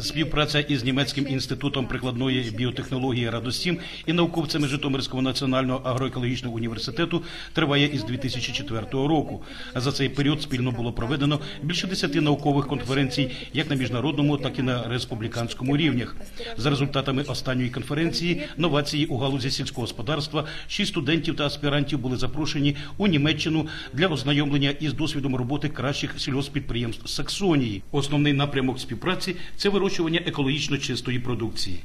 Співпраця із німецьким інститутом прикладної біотехнології Радостім і науковцями Житомирського національного агроекологічного університету триває із 2004 року. За цей період спільно було проведено більше десяти наукових конференцій, як на міжнародному, так і на республіканському рівнях. За результатами останньої конференції новації у галузі сільського господарства шість студентів та аспірантів були запрошені у Німеччину для ознайомлення із досвідом роботи кращих сільгоспідприємств Саксонії. Основний напрямок співпраці це вирощування екологічно чистої продукції.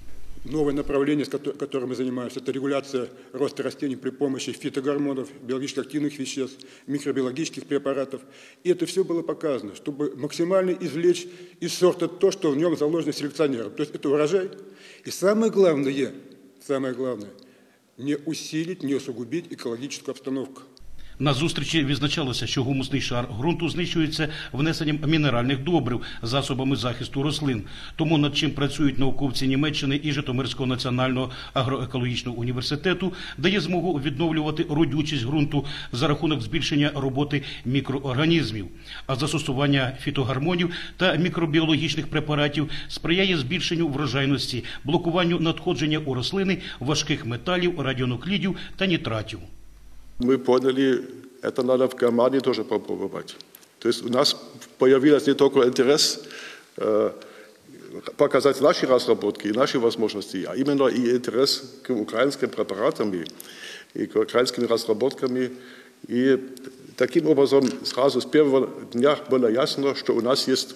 Новое направление, с кото- которым мы занимаемся, это регуляция роста растений при помощи фитогормонов, биологически активных веществ, микробиологических препаратов. И это все было показано, чтобы максимально извлечь из сорта то, что в нем заложено селекционером. То есть это урожай. И самое главное, самое главное, не усилить, не усугубить экологическую обстановку. На зустрічі відзначалося, що гумусний шар ґрунту знищується внесенням мінеральних добрив, засобами захисту рослин. Тому над чим працюють науковці Німеччини і Житомирського національного агроекологічного університету, дає змогу відновлювати родючість ґрунту за рахунок збільшення роботи мікроорганізмів. А застосування фітогормонів та мікробіологічних препаратів сприяє збільшенню врожайності, блокуванню надходження у рослини важких металів, радіонуклідів та нітратів. Мы поняли, это надо в Германии тоже попробовать. То есть у нас появилось не только интерес э, показать наши разработки и наши возможности, а именно и интерес к украинским препаратам и, к украинскими разработками. И таким образом сразу с первого дня было ясно, что у нас есть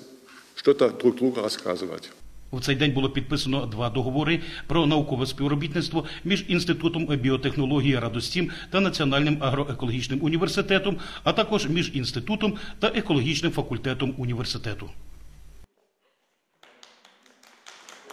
что-то друг другу рассказывать. В цей день було підписано два договори про наукове співробітництво між інститутом біотехнології Радостім та Національним агроекологічним університетом, а також між інститутом та екологічним факультетом університету.